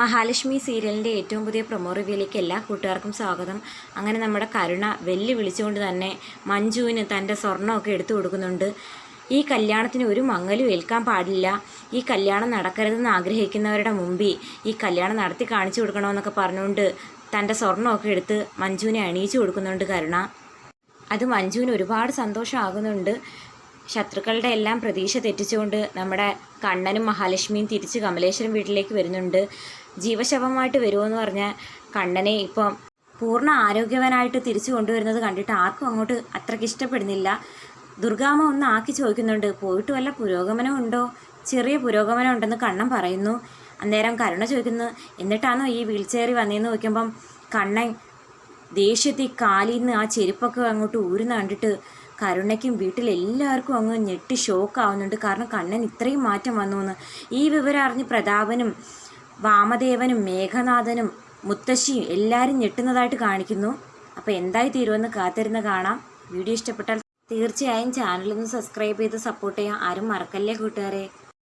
മഹാലക്ഷ്മി സീരിയലിന്റെ ഏറ്റവും പുതിയ പ്രൊമോ റിവ്യൂയിലേക്ക് എല്ലാ കൂട്ടുകാർക്കും സ്വാഗതം. അങ്ങനെ നമ്മുടെ കരുണ വെല്ലു വിളിച്ചുകൊണ്ട് തന്നെ മഞ്ജുവിന് തന്റെ സ്വർണമൊക്കെ എടുത്തു കൊടുക്കുന്നുണ്ട്. ഈ കല്യാണത്തിന് ഒരു മങ്ങലും ഏൽക്കാൻ പാടില്ല. ഈ കല്യാണം നടക്കരുതെന്ന് ആഗ്രഹിക്കുന്നവരുടെ മുമ്പിൽ ഈ കല്യാണം നടത്തി കാണിച്ചു കൊടുക്കണമെന്നൊക്കെ പറഞ്ഞുകൊണ്ട് തന്റെ സ്വർണമൊക്കെ എടുത്ത് മഞ്ജുവിനെ അണിയിച്ചു കൊടുക്കുന്നുണ്ട് കരുണ. അത് മഞ്ജുവിന് ഒരുപാട് സന്തോഷമാകുന്നുണ്ട് ശത്രുക്കളുടെ എല്ലാം പ്രതീക്ഷ തെറ്റിച്ചുകൊണ്ട് നമ്മുടെ കണ്ണനും മഹാലക്ഷ്മിയും തിരിച്ച് കമലേശ്വരം വീട്ടിലേക്ക് വരുന്നുണ്ട്. ജീവശവമായിട്ട് വരുമെന്ന് പറഞ്ഞ കണ്ണനെ ഇപ്പം പൂർണ ആരോഗ്യവാനായിട്ട് തിരിച്ചു കൊണ്ടുവരുന്നത് കണ്ടിട്ട് ആർക്കും അങ്ങോട്ട് അത്രയ്ക്ക് ഇഷ്ടപ്പെടുന്നില്ല. ദുർഗാമ ഒന്ന് ആക്കി ചോദിക്കുന്നുണ്ട് പോയിട്ട് വല്ല പുരോഗമനം ഉണ്ടോ? ചെറിയ പുരോഗമനം ഉണ്ടെന്ന് കണ്ണൻ പറയുന്നു. അന്നേരം കരുണ ചോദിക്കുന്നു എന്നിട്ടാണോ ഈ വീൽ ചെയറിൽ വന്നതെന്ന് നോക്കുമ്പം കണ്ണൻ ദേഷ്യത്തിൽ കാലിൽ നിന്ന് ആ ചെരുപ്പൊക്കെ അങ്ങോട്ട് ഊരുന്ന കണ്ടിട്ട് കരുണയ്ക്കും വീട്ടിലെല്ലാവർക്കും അങ്ങ് ഞെട്ടി ഷോക്കാവുന്നുണ്ട് കാരണം കണ്ണൻ ഇത്രയും മാറ്റം വന്നു എന്ന് ഈ വിവരം അറിഞ്ഞ് പ്രതാപനും വാമദേവനും മേഘനാഥനും മുത്തശ്ശിയും എല്ലാവരും ഞെട്ടുന്നതായിട്ട് കാണിക്കുന്നു. അപ്പോൾ എന്തായി തീരുമെന്ന് കാത്തിരുന്ന് കാണാം. വീഡിയോ ഇഷ്ടപ്പെട്ടാൽ തീർച്ചയായും ചാനലൊന്ന് സബ്സ്ക്രൈബ് ചെയ്ത് സപ്പോർട്ട് ചെയ്യാം ആരും മറക്കല്ലേ കൂട്ടുകാരെ?